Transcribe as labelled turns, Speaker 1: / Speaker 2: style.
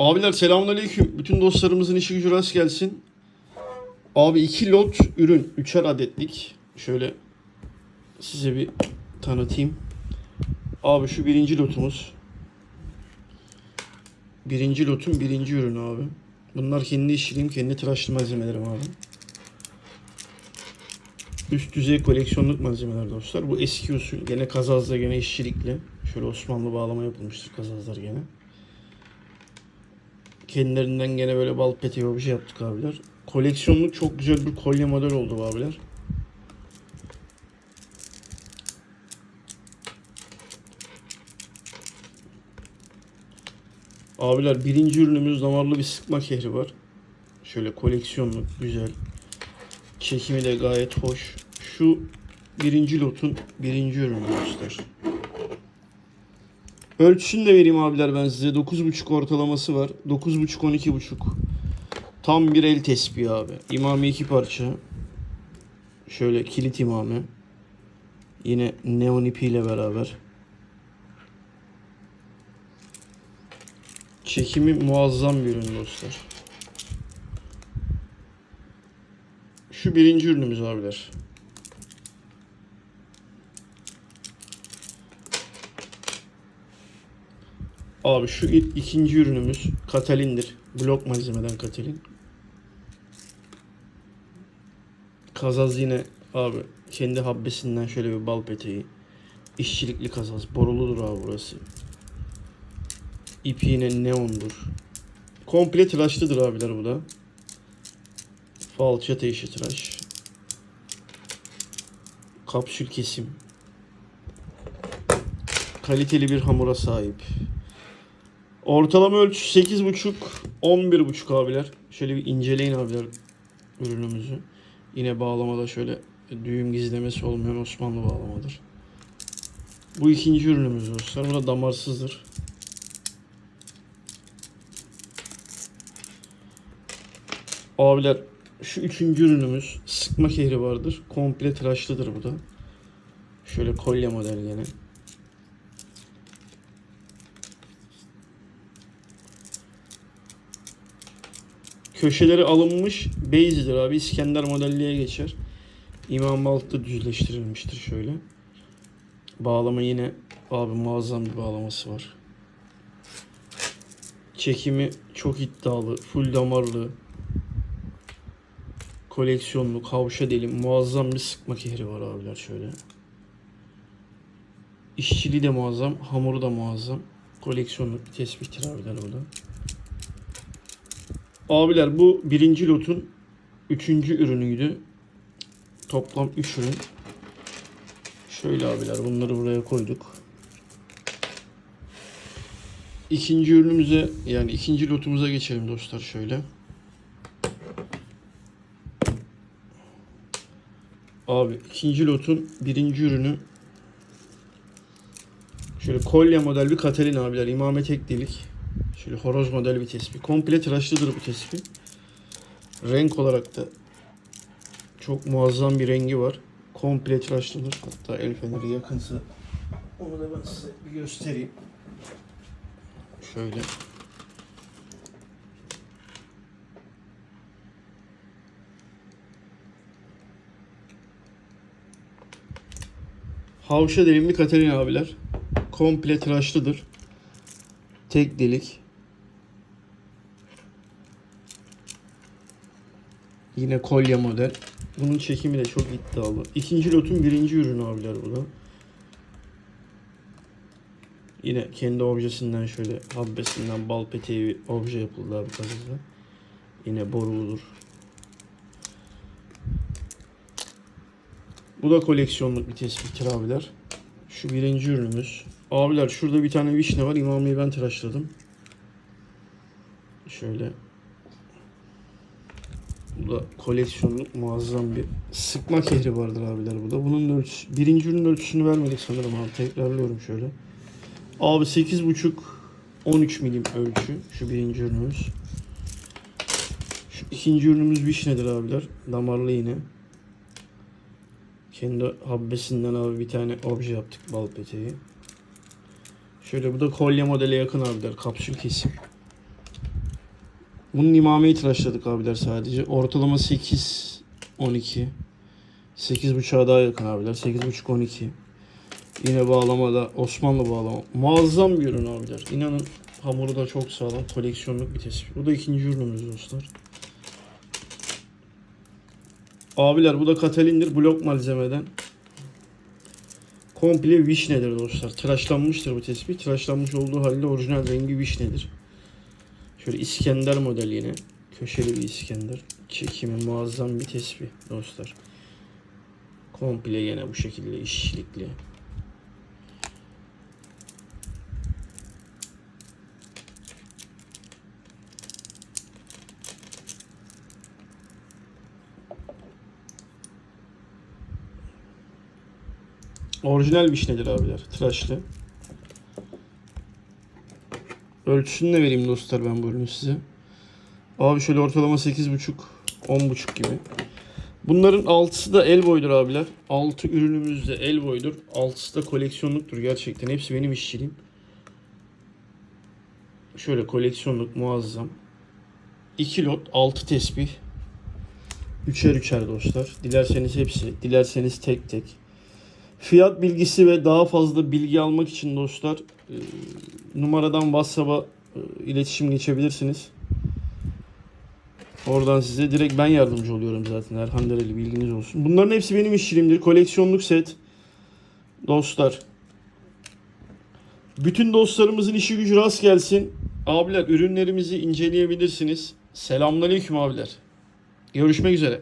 Speaker 1: Abiler selamünaleyküm. Bütün dostlarımızın işi gücü rast gelsin. Abi iki lot ürün. Üçer adetlik. Şöyle size bir tanıtayım. Abi şu birinci lotumuz. Birinci lotun birinci ürünü abi. Bunlar kendi işçiliğim, kendi tıraşlı malzemelerim abi. Üst düzey koleksiyonluk malzemeler dostlar. Bu eski usul. Gene kazazla gene işçilikle. Şöyle Osmanlı bağlama yapılmıştır kazazlar gene. Kendilerinden gene böyle bal peteği obje yaptık abiler. Koleksiyonluk çok güzel bir kolye model oldu abiler. Abiler birinci ürünümüz damarlı bir sıkma kehri var. Şöyle koleksiyonluk güzel. Çekimi de gayet hoş. Şu birinci lotun birinci ürünü dostlar. Ölçüsünü de vereyim abiler ben size. 9.5 ortalaması var. 9.5 12.5. Tam bir el tespihi abi. İmami iki parça. Şöyle kilit imamı. Yine neon ipiyle beraber. Çekimi muazzam bir ürün dostlar. Şu birinci ürünümüz abiler. Abi şu ikinci ürünümüz Katalin'dir. Blok malzemeden Katalin. Kazaz yine abi kendi habbesinden şöyle bir bal peteği. İşçilikli kazaz. Boruludur abi burası. İpi yine neondur. Komple tıraşlıdır abiler bu da. Falçata işi tıraş. Kapsül kesim. Kaliteli bir hamura sahip. Ortalama ölçüsü 8.5 11.5 abiler. Şöyle bir inceleyin abiler ürünümüzü. Yine bağlamada şöyle düğüm gizlemesi olmayan Osmanlı bağlamadır. Bu ikinci ürünümüz dostlar. Bu da damarsızdır. Abiler şu üçüncü ürünümüz sıkma kehri vardır. Komple tıraşlıdır bu da. Şöyle kolye model gene. Köşeleri alınmış beyzidir abi. İskender modelliğe geçer. İmam altı düzleştirilmiştir şöyle. Bağlama yine abi muazzam bir bağlaması var. Çekimi çok iddialı. Full damarlı. Koleksiyonluk, havşa deli, muazzam bir sıkma kehri var abiler şöyle. İşçiliği de muazzam, hamuru da muazzam. Koleksiyonluk bir tespihtir abiler o da. Abiler bu birinci lotun üçüncü ürünüydü. Toplam üç ürün. Şöyle abiler bunları buraya koyduk. İkinci ürünümüze yani ikinci lotumuza geçelim dostlar şöyle. Abi ikinci lotun birinci ürünü şöyle kolye model bir Katalin abiler imame tek delik. Şöyle horoz model bir tespih. Komple tıraşlıdır bu tespih. Renk olarak da çok muazzam bir rengi var. Komple tıraşlıdır. Hatta el feneri yakınsa onu da ben size bir göstereyim. Şöyle. Havşa delimli Katalin abiler. Komple tıraşlıdır. Tek delik. Yine kolye model. Bunun çekimi de çok iddialı. İkinci lotun birinci ürünü abiler bu da. Yine kendi objesinden şöyle habbesinden bal peteği obje yapıldı abi kazıda. Yine boruludur. Bu da koleksiyonluk bir tespihtir abiler. Şu birinci ürünümüz. Abiler şurada bir tane vişne var. İmami'yi ben tıraşladım. Şöyle. Bu da koleksiyonluk muazzam bir sıkma kehri vardır abiler bu da. Bunun ölçüsü, birinci ürünün ölçüsünü vermedik sanırım abi. Tekrarlıyorum şöyle. Abi 8.5 13 milim ölçü. Şu birinci ürünümüz. Şu ikinci ürünümüz vişnedir abiler. Damarlı yine. Kendi habbesinden abi bir tane obje yaptık bal peteği. Şöyle bu da kolye modele yakın abiler. Kapsül kesim. Bunun imameyi tıraşladık abiler sadece. Ortalama 8 12. 8.5'a daha yakın abiler. 8.5 12. Yine bağlamada Osmanlı bağlama. Muazzam bir ürün abiler. İnanın hamuru da çok sağlam. Koleksiyonluk bir tespih. Bu da ikinci ürünümüz dostlar. Abiler bu da katalindir. Blok malzemeden. Komple vişnedir dostlar. Tıraşlanmıştır bu tespih. Tıraşlanmış olduğu halde orijinal rengi vişnedir. Şöyle İskender model yine. Köşeli bir İskender. Çekimi muazzam bir tespih dostlar. Komple yine bu şekilde işçilikli. Orijinal vişnedir abiler. Tıraşlı. Ölçüsünü de vereyim dostlar ben bu ürünü size. Abi şöyle ortalama 8.5 10.5 gibi. Bunların altısı da el boydur abiler. Altı ürünümüz de el boydur. Altısı da koleksiyonluktur gerçekten. Hepsi benim işçiliğim. Şöyle koleksiyonluk muazzam. 2 lot 6 tesbih. Üçer üçer dostlar. Dilerseniz hepsi, dilerseniz tek tek. Fiyat bilgisi ve daha fazla bilgi almak için dostlar numaradan WhatsApp'a e, iletişim geçebilirsiniz. Oradan size direkt ben yardımcı oluyorum zaten Erhan Dereli bilginiz olsun. Bunların hepsi benim işçiliğimdir. Koleksiyonluk set. Dostlar. Bütün dostlarımızın işi gücü rast gelsin. Abiler ürünlerimizi inceleyebilirsiniz. Selamünaleyküm abiler. Görüşmek üzere.